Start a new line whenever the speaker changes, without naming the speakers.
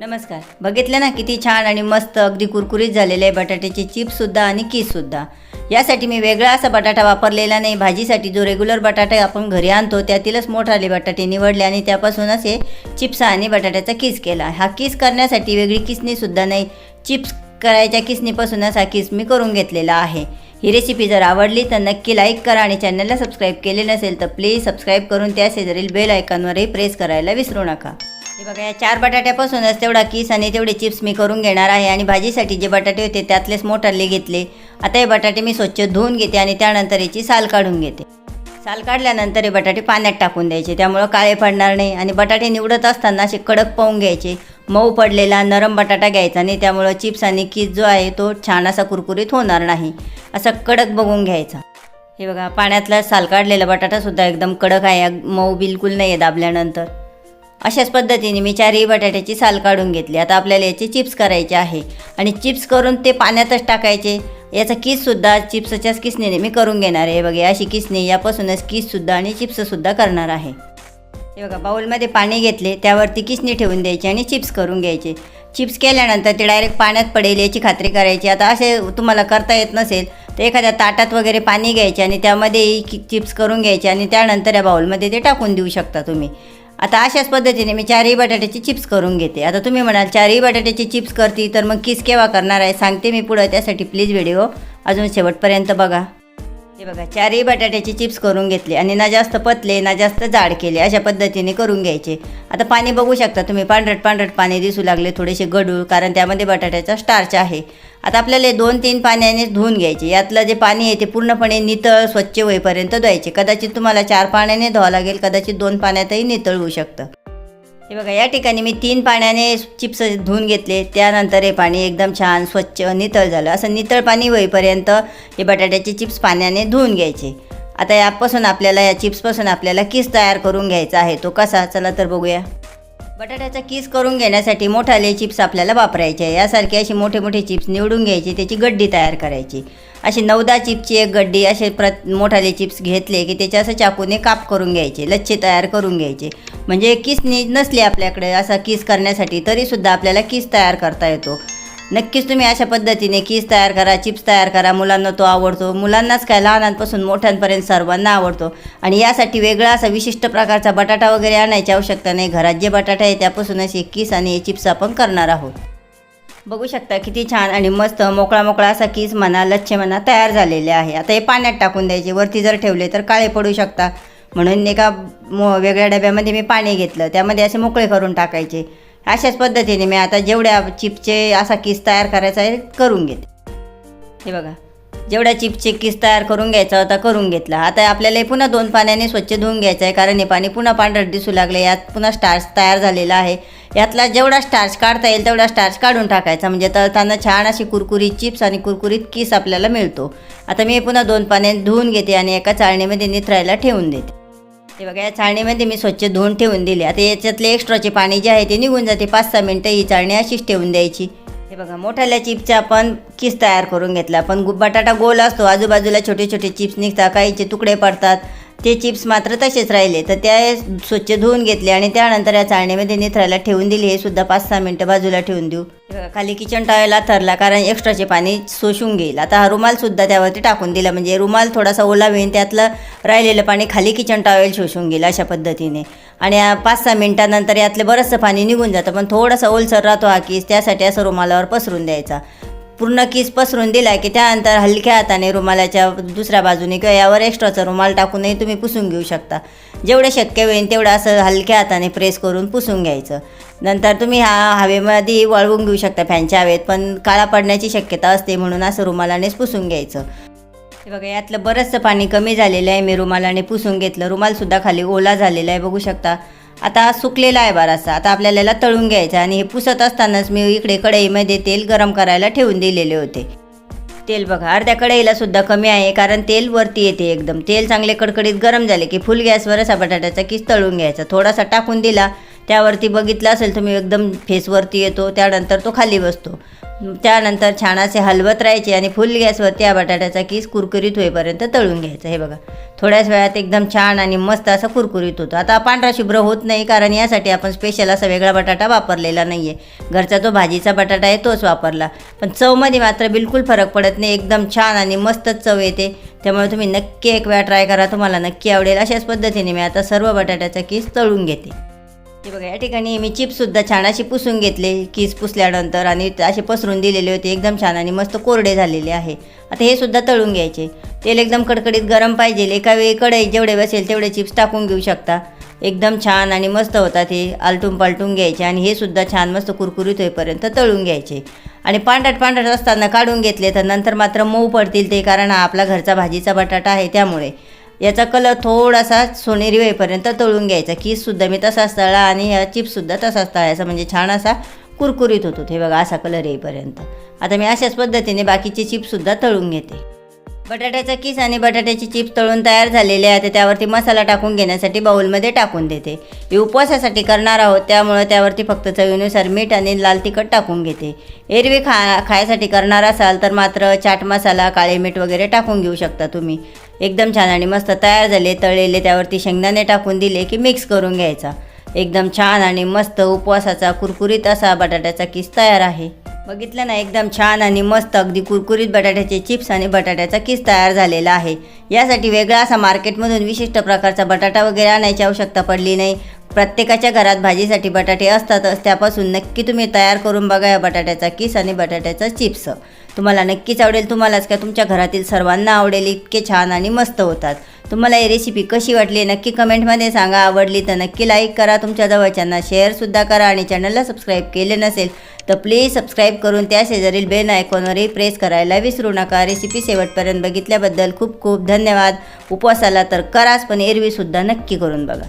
नमस्कार. बघितलं ना किती छान आणि मस्त अगदी कुरकुरीत झालेले आहे बटाट्याचे चिप्ससुद्धा आणि कीससुद्धा यासाठी मी वेगळा असा बटाटा वापरलेला नाही. भाजीसाठी जो रेग्युलर बटाटा आपण घरी आणतो त्यातीलच मोठाले बटाटे निवडले आणि त्यापासूनच हे चिप्स आणि बटाट्याचा किस केला. हा किस करण्यासाठी वेगळी किसनीसुद्धा नाही. चिप्स करायच्या किसनीपासूनच हा किस मी करून घेतलेला आहे. ही रेसिपी जर आवडली तर नक्की लाईक करा आणि चॅनलला सबस्क्राईब केले नसेल तर प्लीज सबस्क्राईब करून त्या शेजारील बेल आयकॉनवरही प्रेस करायला विसरू नका. हे बघा या चार बटाट्यापासूनच तेवढा किस आणि तेवढे चिप्स मी करून घेणार आहे आणि भाजीसाठी जे बटाटे होते त्यातलेच मोठाले घेतले. आता हे बटाटे मी स्वच्छ धुवून घेते आणि त्यानंतर याची साल काढून घेते. साल काढल्यानंतर हे बटाटे पाण्यात टाकून द्यायचे. त्यामुळं काळे पडणार नाही आणि बटाटे निवडत असताना असे कडक पाहून घ्यायचे. मऊ पडलेला नरम बटाटा घ्यायचा नाही त्यामुळं चिप्स आणि किस जो आहे तो छान असा कुरकुरीत होणार नाही. असा कडक बघून घ्यायचा. हे बघा पाण्यातला साल काढलेला बटाटासुद्धा एकदम कडक आहे. मऊ बिलकुल नाही आहे दाबल्यानंतर. अशाच पद्धतीने मी चारही बटाट्याची साल काढून घेतली. आता आपल्याला याचे चिप्स करायचे आहे. आणि चिप्स करून ते पाण्यातच टाकायचे. याचा किससुद्धा चिप्सच्याच किसनीने मी करून घेणार आहे. बघा अशी किसनी यापासूनच किससुद्धा आणि चिप्ससुद्धा करणार आहे. हे बघा बाऊलमध्ये पाणी घेतले त्यावरती किसनी ठेवून द्यायची आणि चिप्स करून घ्यायचे. चिप्स केल्यानंतर ते डायरेक्ट पाण्यात पडेल याची खात्री करायची. आता असे तुम्हाला करता येत नसेल तर एखाद्या ताटात वगैरे पाणी घ्यायचे आणि त्यामध्ये कि चिप्स करून घ्यायचे आणि त्यानंतर या बाऊलमध्ये ते टाकून देऊ शकता तुम्ही. आता अशाच पद्धतीने मी चारही बटाट्याची चिप्स करून घेते. आता तुम्ही म्हणाल चारही बटाट्याची चिप्स करती तर मग किस केव्हा करणार आहे? सांगते मी पुढं त्यासाठी प्लीज व्हिडिओ अजून शेवटपर्यंत बघा. हे बघा चारही बटाट्याचे चिप्स करून घेतले आणि ना जास्त पतले ना जास्त जाड केले अशा पद्धतीने करून घ्यायचे. आता पाणी बघू शकता तुम्ही पांढरट पांढरट पाणी दिसू लागले थोडेसे गडूळ कारण त्यामध्ये बटाट्याचा स्टार्च आहे. आता आपल्याला दोन तीन पाण्याने धुवून घ्यायचे. यातलं जे पाणी आहे ते पूर्णपणे नितळ स्वच्छ होईपर्यंत धुवायचे. कदाचित तुम्हाला चार पाण्याने धुवा लागेल कदाचित दोन पाण्यातही नितळ होऊ शकतं. हे बघा या ठिकाणी मी तीन पाण्याने चिप्स धुवून घेतले. त्यानंतर हे पाणी एकदम छान स्वच्छ नितळ झालं. असं नितळ पाणी होईपर्यंत हे बटाट्याचे चिप्स पाण्याने धुवून घ्यायचे. आता यापासून आपल्याला या चिप्सपासून आपल्याला किस तयार करून घ्यायचा आहे? तो कसा? चला तर बघूया. बटाट्याचा किस करून घेण्यासाठी मोठाले चिप्स आपल्याला वापरायचे आहे. यासारखे असे मोठे मोठे चिप्स निवडून घ्यायचे त्याची गड्डी तयार करायची. अशी नऊदा चिप्सची एक गड्डी असे प्रत मोठाले चिप्स घेतले की त्याच्या असं चाकूने काप करून घ्यायचे लच्छे तयार करून घ्यायचे. म्हणजे किसनी नसली आपल्याकडे असा किस करण्यासाठी तरीसुद्धा आपल्याला किस तयार करता येतो. नक्कीच तुम्ही अशा पद्धतीने किस तयार करा चिप्स तयार करा. मुलांना तो आवडतो. मुलांनाच काय लहानांपासून मोठ्यांपर्यंत सर्वांना आवडतो. आणि यासाठी वेगळा असा विशिष्ट प्रकारचा बटाटा वगैरे आणायची आवश्यकता नाही. घरात जे बटाटा आहे त्यापासूनच हे किस आणि हे चिप्स आपण करणार आहोत. बघू शकता किती छान आणि मस्त मोकळा मोकळा असा कीस म्हणा लच्छे म्हणा तयार झालेले आहे. आता हे पाण्यात टाकून द्यायचे. वरती जर ठेवले तर काळे पडू शकता. म्हणून एका मो वेगळ्या डब्यामध्ये मी पाणी घेतलं. त्यामध्ये असे मोकळे करून टाकायचे. अशाच पद्धतीने मी आता जेवढ्या चिपचे असा किस तयार करायचा आहे करून घेते. हे बघा जेवढ्या चिपचे किस तयार करून घ्यायचा होता करून घेतला. आता आपल्याला पुन्हा दोन पाण्याने स्वच्छ धुवून घ्यायचं आहे कारण हे पाणी पुन्हा पांढरट दिसू लागले यात पुन्हा स्टार्च तयार झालेला आहे. यातला जेवढा स्टार्च काढता येईल तेवढा स्टार्च काढून टाकायचा. म्हणजे तळताना छान अशी कुरकुरीत चिप्स आणि कुरकुरीत किस आपल्याला मिळतो. आता मी पुन्हा दोन पाण्याने धुवून घेते आणि एका चाळणीमध्ये निथरायला ठेवून देते. हे बघा या चाळणीमध्ये मी स्वच्छ धुवून ठेवून दिले. आता याच्यातले एक्स्ट्राचे पाणी जे आहे ते निघून जाते. पाच सहा मिनटं ही चाळणी अशीच ठेवून द्यायची. हे बघा मोठ्याल्या चिप्सचा आपण किस तयार करून घेतला. पण गु- बटाटा गोल असतो. आजूबाजूला छोटे छोटे चिप्स निघतात काहीचे तुकडे पडतात. ते चिप्स मात्र तसेच राहिले. तर त्या स्वच्छ धुवून घेतले आणि त्यानंतर या चाळणीमध्ये निथरायला ठेवून दिली. हे सुद्धा पाच सहा मिनटं बाजूला ठेवून देऊ. खाली किचन टॉयला थरला कारण एक्स्ट्राचे पाणी शोषून घेईल. आता हा रुमालसुद्धा त्यावरती टाकून दिला. म्हणजे रुमाल थोडासा ओला होईल त्यातलं राहिलेलं पाणी खाली किचन टॉवेल शोषून घेईल अशा पद्धतीने. आणि पाच सहा मिनटानंतर यातलं बरंचसं पाणी निघून जातं. पण थोडासा ओलसर राहतो हा किस त्यासाठी असं रुमालावर पसरून द्यायचा. पूर्ण किस पसरून दिला की त्यानंतर हलक्या हाताने रुमालाच्या दुसऱ्या बाजूने किंवा यावर एक्स्ट्राचा रुमाल टाकूनही तुम्ही पुसून घेऊ शकता. जेवढं शक्य होईल तेवढं असं हलक्या हाताने प्रेस करून पुसून घ्यायचं. नंतर तुम्ही हा हवेमध्ये वाळवून घेऊ शकता फॅनच्या हवेत पण काळा पडण्याची शक्यता असते म्हणून असं रुमालानेच पुसून घ्यायचं. हे बघा यातलं बरंचसं पाणी कमी झालेलं आहे. मी रुमालाने पुसून घेतलं. रुमालसुद्धा खाली ओला झालेला आहे. बघू शकता आता सुकलेला आहे बरासा आता आपल्याला याला तळून घ्यायचं आणि हे पुसत असतानाच मी इकडे कढईमध्ये तेल गरम करायला ठेवून दिलेले होते. तेल बघा अर्ध्या कढईला सुद्धा कमी आहे कारण तेल वरती येते एकदम. तेल चांगले कडकडीत गरम झाले की फुल गॅसवरच हा बटाट्याचा किस तळून घ्यायचा. थोडासा टाकून दिला त्यावरती बघितलं असेल तुम्ही एकदम फेसवरती येतो त्यानंतर तो खाली बसतो. त्यानंतर छान असे हलवत राहायचे आणि फुल गॅसवरती त्या बटाट्याचा किस कुरकुरीत होईपर्यंत तळून घ्यायचा. हे बघा थोड्याच वेळात एकदम छान आणि मस्त असा कुरकुरीत होतो. आता पांढरा शुभ्र होत नाही कारण यासाठी आपण स्पेशल असा वेगळा बटाटा वापरलेला नाही आहे घरचा जो भाजीचा बटाटा आहे तोच वापरला. पण चवमध्ये मात्र बिलकुल फरक पडत नाही. एकदम छान आणि मस्तच चव येते. त्यामुळे तुम्ही नक्की एक वेळा ट्राय करा. तुम्हाला नक्की आवडेल. अशाच पद्धतीने मी आता सर्व बटाट्याचा किस तळून घेते. हे बघा या ठिकाणी मी चिप्ससुद्धा छान अशी पुसून घेतले कीस पुसल्यानंतर आणि असे पसरून दिलेले होते एकदम छान आणि मस्त कोरडे झालेले आहे. आता हे सुद्धा तळून घ्यायचे. तेल एकदम कडकडीत गरम पाहिजे एका वेळी कढई जेवढे बसेल तेवढे चिप्स टाकून घेऊ शकता. एकदम छान आणि मस्त होतात हे आलटून पालटून घ्यायचे आणि हे सुद्धा छान मस्त कुरकुरीत होईपर्यंत तळून घ्यायचे. आणि पांढरट पांढरट असताना काढून घेतले तर नंतर मात्र मऊ पडतील ते कारण हा आपला घरचा भाजीचा बटाटा आहे त्यामुळे. याचा कलर थोडासा सोनेरी होईपर्यंत तळून घ्यायचा. कीससुद्धा मी तसाच तळा आणि ह्या चिप्ससुद्धा तसाच तळायचा. म्हणजे छान असा कुरकुरीत होतो हे बघा असा कलर येईपर्यंत. आता मी अशाच पद्धतीने बाकीचे चिप्ससुद्धा तळून घेते. बटाट्याचा किस आणि बटाट्याची चिप्स तळून तयार झालेले आहे तर त्यावरती मसाला टाकून घेण्यासाठी बाऊलमध्ये टाकून देते. हे उपवासासाठी करणार आहोत त्यामुळं त्यावरती फक्त चवीनुसार मीठ आणि लाल तिखट टाकून घेते. एरवी खा खायसाठी करणार असाल तर मात्र चाट मसाला काळे मीठ वगैरे टाकून घेऊ शकता तुम्ही. एकदम छान आणि मस्त तयार झाले तळलेले त्यावरती शेंगदाणे टाकून दिले की मिक्स करून घ्यायचा. एकदम छान आणि मस्त उपवासाचा कुरकुरीत असा बटाट्याचा किस तयार आहे. बघितलं ना एकदम छान आणि मस्त अगदी कुरकुरीत बटाट्याचे चिप्स आणि बटाट्याचा किस तयार झालेला आहे. यासाठी वेगळा असा मार्केटमधून विशिष्ट प्रकारचा बटाटा वगैरे आणायची आवश्यकता पडली नाही. प्रत्येकाच्या घरात भाजीसाठी बटाटे असतातच त्यापासून नक्की तुम्ही तयार करून बघा या बटाट्याचा किस आणि बटाट्याचा चिप्स. तुम्हाला नक्कीच आवडेल. तुम्हालाच का तुमच्या घरातील सर्वांना आवडेल. इतके छान आणि मस्त होतात. तुम्हाला ही रेसिपी कशी वाटली नक्की कमेंटमध्ये सांगा. आवडली तर नक्की लाईक करा. तुमच्या जवळच्यांना शेअरसुद्धा करा आणि चॅनलला सबस्क्राईब केले नसेल तर प्लीज सबस्क्राईब करून त्या शेजारील बेल आयकॉनवरही प्रेस करायला विसरू नका. रेसिपी शेवटपर्यंत बघितल्याबद्दल खूप खूप धन्यवाद. उपवासाला तर कराच पण एरवीसुद्धा नक्की करून बघा.